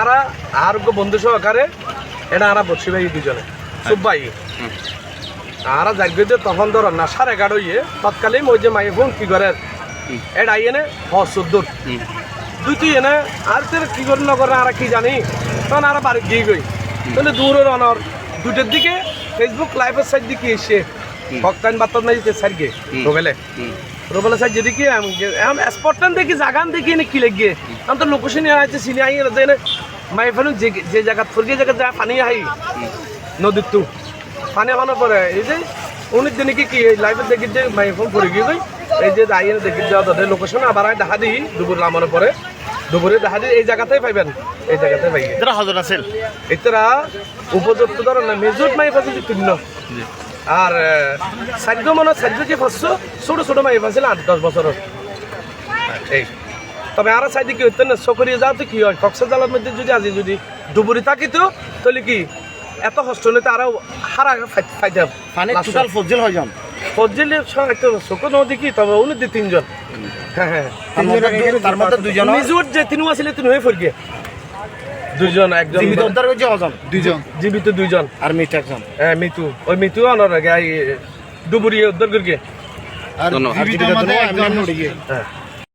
আরা আরোগ্য বন্ধু সহকারে এটা আরা বসি ভাই দুজনে সুব ভাই হুম। আরা জাগবে যে তখন ধর না সাড়ে এগারো ইয়ে তৎকালীন ওই যে মাই ফোন কি করে। এটা আইয়ে হ চোদ্দোর। দুই তুই এনে আর তোর কি করে না করে আর কি জানি তখন আর বাড়ি গিয়ে গই তাহলে দূরের অনর দুটোর দিকে ফেসবুক লাইভের সাইড দিকে এসে হুম। ভক্তাইন বার্তার নাই সাইড গে হুম। রোবেলে। রোবেলে সাইড যেদিকে স্পটটান দেখি জাগান দেখি নে কি লেগে আমি তো লোকেশন আছে সিনে আই যে মাই ফেলুন যে যে জায়গা ফুরগে জায়গা যা পানি আই নদীর তু পানি আনার পরে এই যে উনিশ দিনে কি লাইভে দেখি যে মাই ফোন পড়ে গিয়ে এই যে আইয়ে দেখি যাওয়া তাদের লোকেশন আবার আই দেখা দিই দুপুর নামানোর পরে। দুপুরে দেখা দিই এই জায়গাতেই পাইবেন এই জায়গাতে পাই যারা হজন আছিল? এতরা উপযুক্ত ধরেন না মেজুট মাই পাশে জি। আর সাধ্য মনে সাধ্য যে পাঁচশো ছোট ছোট মাই পাচ্ছিল আট দশ বছরের। এই। তবে আর সাইডে কি হইতেন না চকরিয়ে যাও তো কি হয়? কক্সা জালার মধ্যে যদি আজি যদি ডুবুরি থাকিত তাহলে কি এত কষ্ট হলে তো আরও হারা মানে টোটাল ফজল হজন ফজিলে একটা চোখ ন দেখি তবে উনি দি তিনজন। হ্যাঁ হ্যাঁ। তার মধ্যে দুজন? মিজুট যে তিনু আসলে তিন হয়ে ফরগে দুজন একজন জীবিত উদ্ধার হয়েছে হজন দুইজন জীবিত দুইজন আর মৃত একজন? হ্যাঁ মিতু ওই মিতু আনার আগে ডুবুরি উদ্ধার করকে আর ধন্যবাদ। জীবিতের একজন হ্যাঁ।